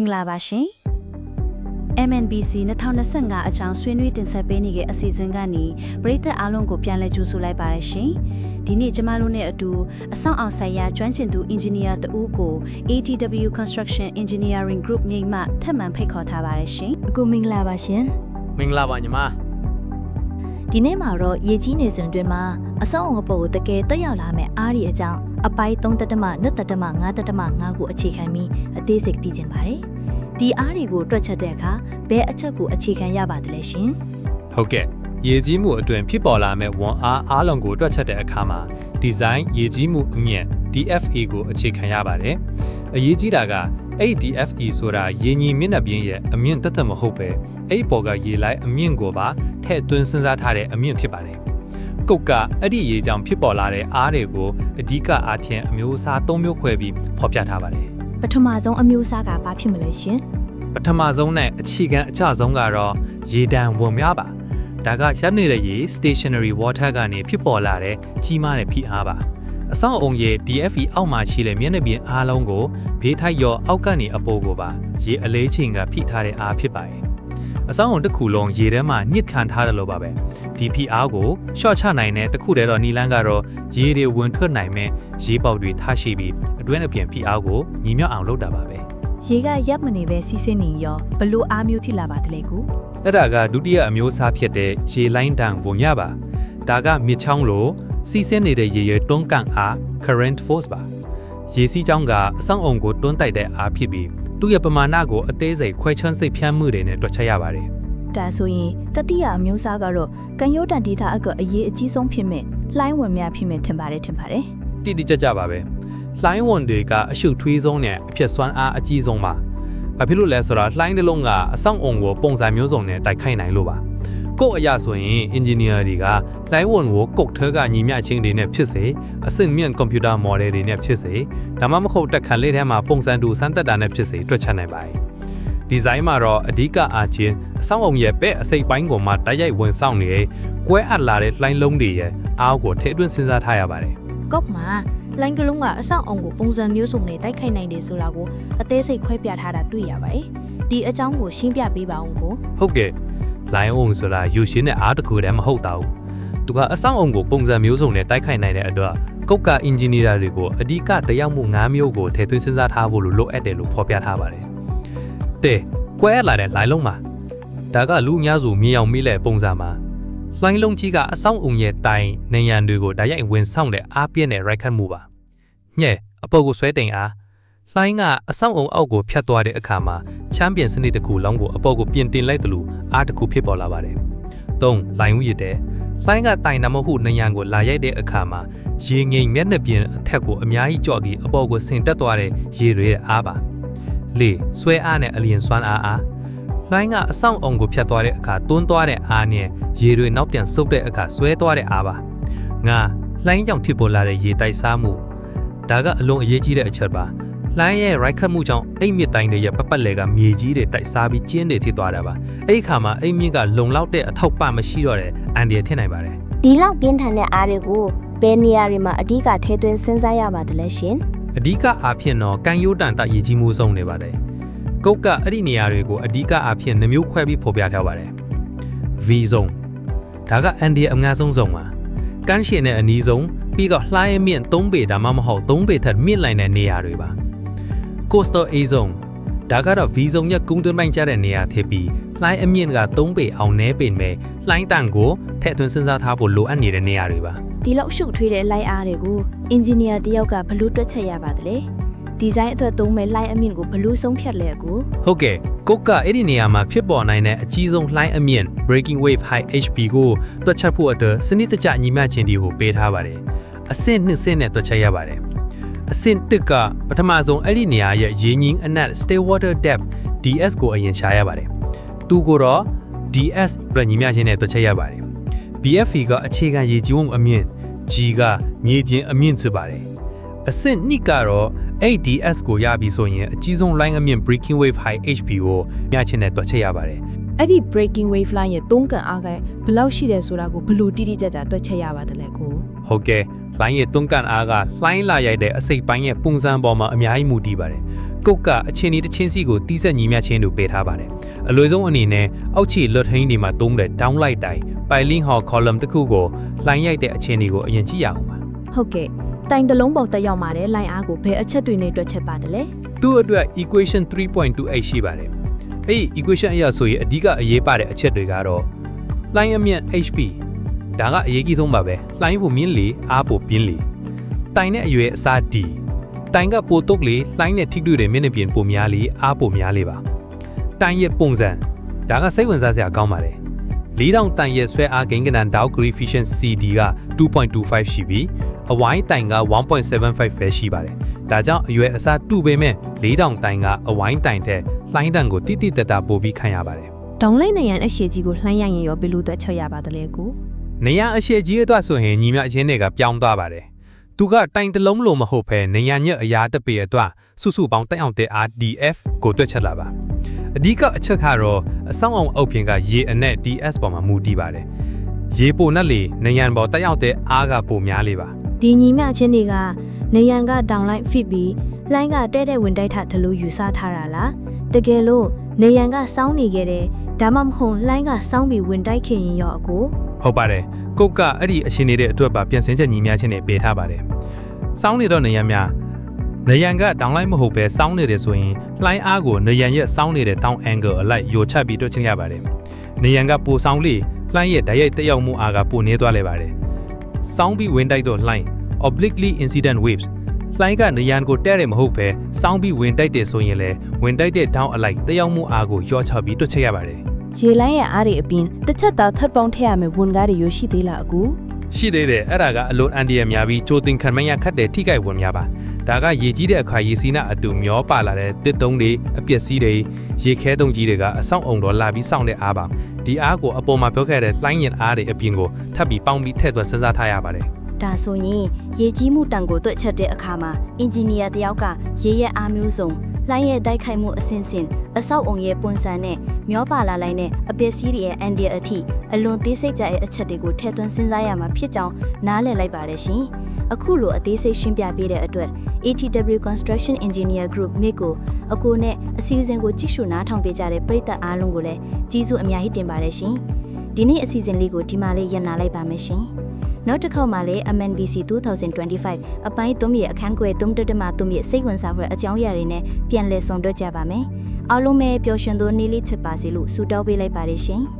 င်္ဂလာပါရှင် MNBC 2025အကြောင်းဆွေးနွေးတင်ဆက်ပေးနေတဲ့အစီအစဉ်ကနေပရိသတ်အားလုံးကိုပြန်လည်ကြိုဆိုလိုက်ပါရရှင်ဒီနေ့ကျမတို့နဲ့အတူအဆောင်အောင်ဆိုင်ရာကျွမ်းကျင်သူအင်ဂျင်နီယာတဦးကို ATW Construction Engineering Group မြိတ်မှထပ်မံဖိတ်ခေါ်ထားပါရရှင်အကိုမင်္ဂလာပါရှင်မင်္ဂလာပါညီမ ဒီနေ့မှာတော့ရေကြီးနေစဉ်တွင်မှာအဆောင်အပေါ်ကိုတကယ်တက်ရောက်လာမယ့်အားဒီအကြောင်းအပိုင်း3တတမ2တတမ5တတမ5ကိုအခြေခံပြီးအသေးစိတ်သိချင်ပါတယ်ဒီအားဒီကိုတွက်ချက်တဲ့အခါဘယ်အချက်ကိုအခြေခံရပါသလဲရှင်ဟုတ်ကဲ့ရေကြီးမှုအတွင်ဖြစ်ပေါ်လာမဲ့ဝန်အားအားလုံးကိုတွက်ချက်တဲ့အခါမှာဒီဇိုင်းရေကြီးမှုအမြင့် DFE ကိုအခြေခံရပါတယ်အရေးကြီးတာက အဲ့ DFE ဆိုတာရေညီမျက်နှာပြင်ရဲ့အမြင့်တက်တက်မဟုတ်ပဲအဲ့ပေါ်ကရေလိုက်အမြင့်ကိုပါထည့်သွင်းစဉ်းစားထားတဲ့အမြင့်ဖြစ်ပါတယ်ကုတ်ကအဲ့ဒီရေကြောင့်ဖြစ်ပေါ်လာတဲ့အားတွေကိုအဓိကအားဖြင့်အမျိုးအစား၃မျိုးခွဲပြီးဖော်ပြထားပါတယ်ပထမဆုံးအမျိုးအစားကဘာဖြစ်မလဲရှင်ပထမဆုံးနဲ့အခြေခံအကျဆုံးကတော့ရေတံဝင်များပါဒါကရက်နေတဲ့ရေ stationary water ကနေဖြစ်ပေါ်လာတဲ့ကြီးမားတဲ့ဖိအားပါ အဆောင်အုံရဲ့ DFE အောက်မှာရှိတဲ့မျက်နှာပြင်အားလုံးကိုဘေးထိုက်ရောအောက်ကနေအပေါ်ကိုပါရေအလေးချိန်ကဖိထားတဲ့အားဖြစ်ပါတယ်အဆောင်အုံတစ်ခုလုံးရေထဲမှာညစ်ခံထားတယ်လို့ပါပဲဒီဖိအားကိုရှော့ချနိုင်တဲ့တစ်ခုတည်းတော့နီလန်းကတော့ရေတွေဝင်ထွက်နိုင်မဲ့ရေပေါက်တွေထားရှိပြီးအတွင်းအပြင်ဖိအားကိုညီမြောက်အောင်လုပ်တာပါပဲရေကရပ်မနေပဲစီးဆင်းနေရောဘလို့အားမျိုးထိလာပါသလဲကူအဲ့ဒါကဒုတိယအမျိုးအစားဖြစ်တဲ့ရေလိုင်းတန်ဝင်ရပါဒါကမြစ်ချောင်းလို စီးဆင်းနေတဲ့ရေရဲတွန်းကန်အား current force ပါရေစီးချောင်းကအဆောင်အုံကိုတွန်းတိုက်တဲ့အားဖြစ်ပြီးသူ့ရဲ့ပမာဏကိုအသေးစိတ်ခွဲချမ်းစိတ်ဖြန်းမှုတွေနဲ့တွက်ချက်ရပါတယ်ဒါဆိုရင်တတိယအမျိုးအစားကတော့ကန်ယိုတန်ဒေတာအကအရေးအကြီးဆုံးဖြစ်မဲ့လှိုင်းဝင်များဖြစ်မဲ့ထင်ပါတယ်ထင်ပါတယ်တိတိကျကျပါပဲလှိုင်းဝန်တွေကအရှုပ်ထွေးဆုံးနဲ့အဖြစ်စွမ်းအားအကြီးဆုံးပါဘာဖြစ်လို့လဲဆိုတော့လှိုင်းတစ်လုံးကအဆောင်အုံကိုပုံစံမျိုးစုံနဲ့တိုက်ခိုက်နိုင်လို့ပါ ကို့အရာဆိုရင် engineer တွေကလှိုင်းဝန်ကိုကုတ်ထဲကညီမျှချင်းတွေနဲ့ဖြစ်စေအဆင့်မြင့်ကွန်ပျူတာ model တွေနဲ့ဖြစ်စေဒါမှမဟုတ်တက်ခန့်လေးထဲမှာပုံစံတူစမ်းတက်တာနဲ့ဖြစ်စေတွက်ချက်နိုင်ပါတယ်ဒီဇိုင်းမှာတော့အဓိကအားချင်းအဆောင်အုံရဲ့ပဲ့အစိပ်ပိုင်းကိုမှတိုက်ရိုက်ဝင်ဆောင်နေကွဲအပ်လာတဲ့လှိုင်းလုံးတွေရဲ့အားကိုထည့်သွင်းစဉ်းစားထားရပါတယ်ကော့မှာလိုင်းကလုံးကအဆောက်အုံကိုပုံစံမျိုးစုံနဲ့တိုက်ခိုက်နိုင်တယ်ဆိုတာကိုအသေးစိတ်ခွဲပြထားတာတွေ့ရပါတယ်ဒီအကြောင်းကိုရှင်းပြပေးပါအောင်ကိုဟုတ်ကဲ့ လိုင်းအုံဆိုတာယူရှင်တဲ့အားတစ်ခုတည်းမဟုတ်တာဘူးသူကအဆောင်အုံကိုပုံစံမျိုးစုံနဲ့တိုက်ခိုက်နိုင်တဲ့အတွက်ကုတ်ကအင်ဂျင်နီယာတွေကိုအဓိကတရားမှု၅မျိုးကိုထည့်သွင်းစဉ်းစားထားဖို့လိုအပ်တယ်လို့ဖော်ပြထားပါတယ်တဲကွဲလာတဲ့လိုင်းလုံးမှာဒါကလူအများစုမြင်အောင်မိလဲပုံစံမှာလိုင်းလုံးကြီးကအဆောင်အုံရဲ့တိုင်နေရန်တွေကိုဓာတ်ရိုက်ဝင်ဆောင်တဲ့အားပြည့်တဲ့ရိုက်ခတ်မှုပါညဲ့အပေါ်ကိုဆွဲတင်အား လိုင်းကအဆောင်အုံအောက်ကိုဖြတ်သွားတဲ့အခါမှာချမ်းပြင်စနစ်တစ်ခုလုံးကိုအပေါ်ကိုပြင်တင်လိုက်တယ်လို့အားတစ်ခုဖြစ်ပေါ်လာပါတယ်။၃လိုင်းဦးရတဲ့လိုင်းကတိုင်နမဟုတ်နေရန်ကိုလာရိုက်တဲ့အခါမှာရေငိမ်မျက်နှာပြင်အထက်ကိုအများကြီးကြော့ပြီးအပေါ်ကိုဆင်တက်သွားတဲ့ရေတွေရဲ့အားပါ။၄ဆွဲအားနဲ့အလျင်စွမ်းအားအားလိုင်းကအဆောင်အုံကိုဖြတ်သွားတဲ့အခါတွန်းသွားတဲ့အားနဲ့ရေတွေနောက်ပြန်ဆုပ်တဲ့အခါဆွဲသွားတဲ့အားပါ။ငါလိုင်းကြောင့်ဖြစ်ပေါ်လာတဲ့ရေတိုက်စားမှုဒါကအလွန်အရေးကြီးတဲ့အချက်ပါ။ လိုင်းရဲ့ right ခတ်မှုကြောင့်အိမ်မြစ်တိုင်းတွေရဲ့ပတ်ပတ်လည်ကမြေကြီးတွေတိုက်စားပြီးကျင်းတွေဖြစ်သွားတာပါအဲ့ဒီခါမှာအိမ်မြစ်ကလုံလောက်တဲ့အထောက်ပံ့မရှိတော့တဲ့အန်ဒီရထင်နိုင်ပါတယ်ဒီလောက်ပြင်းထန်တဲ့အားတွေကိုဘယ်နေရာတွေမှာအဓိကထဲသွင်းစဉ်းစားရပါသလဲရှင်အဓိကအားဖြင့်တော့ကန်ယိုတန်တရည်ကြီးမှုဆုံးနေပါတယ်ကုတ်ကအဲ့ဒီနေရာတွေကိုအဓိကအားဖြင့်နှမျိုးခွဲပြီးဖော်ပြထားပါတယ် V zone ဒါကအန်ဒီရအများဆုံးဆုံးပါကန်းရှင်နဲ့အနီးဆုံးပြီးတော့လှိုင်းအမြင့်3ပေဒါမှမဟုတ်3ပေထက်မြင့်လိုက်တဲ့နေရာတွေပါ coastal A zone ဒါကတော့ V zone ရဲ့ကုန်းတွင်းပိုင်းကျတဲ့နေရာဖြစ်ပြီးလှိုင်းအမြင့်က3ပေအောင်နဲပေမဲ့လှိုင်းတန်ကိုထည့်သွင်းစဉ်းစားထားဖို့လိုအပ်နေတဲ့နေရာတွေပါဒီလောက်ရှုပ်ထွေးတဲ့လိုင်းအားတွေကိုအင်ဂျင်နီယာတယောက်ကဘလို့တွက်ချက်ရပါသလဲဒီဇိုင်းအတွက်သုံးမဲ့လိုင်းအမြင့်ကိုဘလို့ဆုံးဖြတ်လဲအကိုဟုတ်ကဲ့ကုတ်ကအဲ့ဒီနေရာမှာဖြစ်ပေါ်နိုင်တဲ့အကြီးဆုံးလှိုင်းအမြင့် breaking wave high HP ကိုတွက်ချက်ဖို့အတွက်စနစ်တကျညီမျှခြင်းတွေကိုပေးထားပါတယ်အဆင့်နှစ်ဆင့်နဲ့တွက်ချက်ရပါတယ် အဆင့်တစ်ကပထမဆုံးအဲ့ဒီနေရာရဲ့ရေငင်းအနက် stay water depth DS ကိုအရင်ရှာရပါတယ်သူကိုတော့ DS ပြညီမျှခြင်းနဲ့တွက်ချက်ရပါတယ် BFE ကအခြေခံရေကြီးဝုံအမြင့် G ကမြေကျင်းအမြင့်ဖြစ်ပါတယ်အဆင့်2ကတော့ ADS ကိုရပြီဆိုရင်အကြီးဆုံး line အမြင့် breaking wave high HP ကိုမျှချင်းနဲ့တွက်ချက်ရပါတယ် အဲ့ဒီ breaking wave line ရဲ့သုံးကန်အားကဘယ်လောက်ရှိတယ်ဆိုတာကိုဘယ်လို့တိတိကျကျတွက်ချက်ရပါသလဲကိုဟုတ်ကဲ့လိုင်းရဲ့တွန်းကန်အားကလှိုင်းလာရိုက်တဲ့အစိတ်ပိုင်းရဲ့ပုံစံပေါ်မှာအများကြီးမူတည်ပါတယ်ကုတ်ကအချင်းဒီတစ်ချင်းစီကိုတီးဆက်ညီမျှချင်းတို့ပေးထားပါတယ်အလွယ်ဆုံးအနေနဲ့အောက်ခြေလွတ်ထင်းတွေမှာသုံးတဲ့ downlight တိုင် piling hall column တစ်ခုကိုလှိုင်းရိုက်တဲ့အချင်းတွေကိုအရင်ကြည့်ရအောင်ပါဟုတ်ကဲ့တိုင်တလုံးပေါ်တက်ရောက်มาတဲ့လိုင်းအားကိုဘယ်အချက်တွေနဲ့တွက်ချက်ပါတယ်လဲသူ့အတွက် equation 3.28ရှိပါတယ် အဲ့ဒီ equation အရဆိုရင်အဓိကအရေးပါတဲ့အချက်တွေကတော့လှိုင်းအမြင့် HP ဒါကအရေးကြီးဆုံးပါပဲလှိုင်းဖို့မြင့်လေအားဖို့ပြင်းလေတိုင်နဲ့အရွယ်အစား D တိုင်ကပိုတုတ်လေလှိုင်းနဲ့ထိတွေ့တဲ့မျက်နှာပြင်ပိုများလေအားပိုများလေပါတိုင်ရဲ့ပုံစံဒါကစိတ်ဝင်စားစရာကောင်းပါတယ်လေးတောင်တိုင်ရဲ့ဆွဲအားဂိမ်းကနန်ဒေါက် coefficient CD က2.25ရှိပြီးအဝိုင်းတိုင်က1.75ပဲရှိပါတယ်ဒါကြောင့်အရွယ်အစားတူပေမဲ့လေးတောင်တိုင်ကအဝိုင်းတိုင်တဲ့ လှိုင်းတန်ကိုတိတိတတ်တာပို့ပြီးခံရပါတယ်ဒေါင်းလိုက်နေရန်အရှိကြီးကိုလှမ်းရရင်ရောဘယ်လိုတွက်ချက်ရပါသလဲကိုနေရအရှိကြီးအတွက်ဆိုရင်ညီမအချင်းတွေကပြောင်းသွားပါတယ်။သူကတိုင်တလုံးလို့မဟုတ်ဘဲနေရညက်အရာတစ်ပေအတွက်စုစုပေါင်းတက်အောင်တဲ့ RDF ကိုတွက်ချက်လာပါ။အဓိကအချက်ကတော့အဆောင်အောင်အုပ်ပြင်ကရေအနက် DS ပေါ်မှာမူတည်ပါတယ်။ရေပိုနဲ့လေနေရန်ပေါ်တက်ရောက်တဲ့အားကပိုများလေပါဒီညီမချင်းတွေကနေရန်ကဒေါင်းလိုက်ဖိပြီးလိုင်းကတဲ့တဲ့ဝင်တိုက်ထထလို့ယူဆထားတာလား တကယ်လို့နေရန်ကစောင်းနေခဲ့တယ်ဒါမှမဟုတ်လိုင်းကစောင်းပြီးဝင်တိုက်ခင်ရင်ရောအကို။ဟုတ်ပါတယ်။ကုတ်ကအဲ့ဒီအရှင်နေတဲ့အတွက်ပါပြန်စင်ချက်ညီများချင်းနဲ့ပေးထားပါတယ်။စောင်းနေတော့နေရန်များနေရန်ကဒေါင်းလိုက်မဟုတ်ပဲစောင်းနေတယ်ဆိုရင်လှိုင်းအားကိုနေရန်ရဲ့စောင်းနေတဲ့တောင်း angle အလိုက်ယိုချက်ပြီးတွက်ချင်းရပါတယ်။နေရန်ကပိုစောင်းလေလှိုင်းရဲ့ဓာတ်ရိုက်တက်ရောက်မှုအားကပိုနေသွားလေပါတယ်။စောင်းပြီးဝင်တိုက်တော့လှိုင်း obliquely incident waves လှိုင်းကနေရန်ကိုတဲ့တယ်မဟုတ်ပဲစောင်းပြီးဝင်တိုက်တယ်ဆိုရင်လည်းဝင်တိုက်တဲ့တောင်းအလိုက်တက်ရောက်မှုအားကိုယောချပြီးတွက်ချက်ရပါတယ်ရေလိုင်းရဲ့အားတွေအပြင်တစ်ချက်သားထပ်ပေါင်းထည့်ရမယ်ဝန်ကားတွေရရှိသေးလားအကို။ရှိသေးတယ်အဲ့ဒါကအလွန်အန်ဒီရများပြီးကြိုတင်ခံမရခတ်တဲ့ထိခိုက်ဝင်များပါ။ဒါကရေကြီးတဲ့အခါရေစီးနာအတူမျောပါလာတဲ့တစ်တုံးတွေအပျက်စီးတွေရေခဲတုံးကြီးတွေကအဆောင်အောင်တော့လာပြီးစောင့်တဲ့အားပါ။ဒီအားကိုအပေါ်မှာပြောခဲ့တဲ့လှိုင်းရင်အားတွေအပြင်ကိုထပ်ပြီးပေါင်းပြီးထည့်သွင်းစဉ်းစားထားရပါတယ်။ ဒါဆိုရင်ရေကြီးမှုတန်ကိုတွက်ချက်တဲ့အခါမှာအင်ဂျင်နီယာတယောက်ကရေရဲ့အားမျိုးစုံလှိုင်းရဲ့တိုက်ခိုက်မှုအစဉ်စဉ်အဆောက်အုံရဲ့ပွန်ဆန်နဲ့မျောပါလာလိုက်တဲ့အပစ္စည်းတွေရဲ့အန်ဒီအထိအလွန်သေးစိတ်ကြတဲ့အချက်တွေကိုထည့်သွင်းစဉ်းစားရမှာဖြစ်ကြောင်းနားလည်လိုက်ပါတယ်ရှင်။အခုလိုအသေးစိတ်ရှင်းပြပေးတဲ့အတွက် ATW Construction Engineer Group မိကိုအကိုနဲ့အစည်းအဝေးကိုကြည့်ရှုနားထောင်ပေးကြတဲ့ပရိသတ်အားလုံးကိုလည်းကျေးဇူးအများကြီးတင်ပါတယ်ရှင်။ဒီနေ့အစီအစဉ်လေးကိုဒီမှာလေးရပ်နာလိုက်ပါမယ်ရှင်။ နောက်တစ်ခေါက်မှာလည်း MNBC 2025အပိုင်း3ရဲ့အခန်းကွယ်3တက်တမ3ရဲ့စိတ်ဝင်စားဖွယ်အကြောင်းအရာတွေနဲ့ပြန်လည်ဆုံတွေ့ကြပါမယ်။အားလုံးပဲပျော်ရွှင်သောနေ့လေးချစ်ပါစေလို့ဆုတောင်းပေးလိုက်ပါတယ်ရှင်။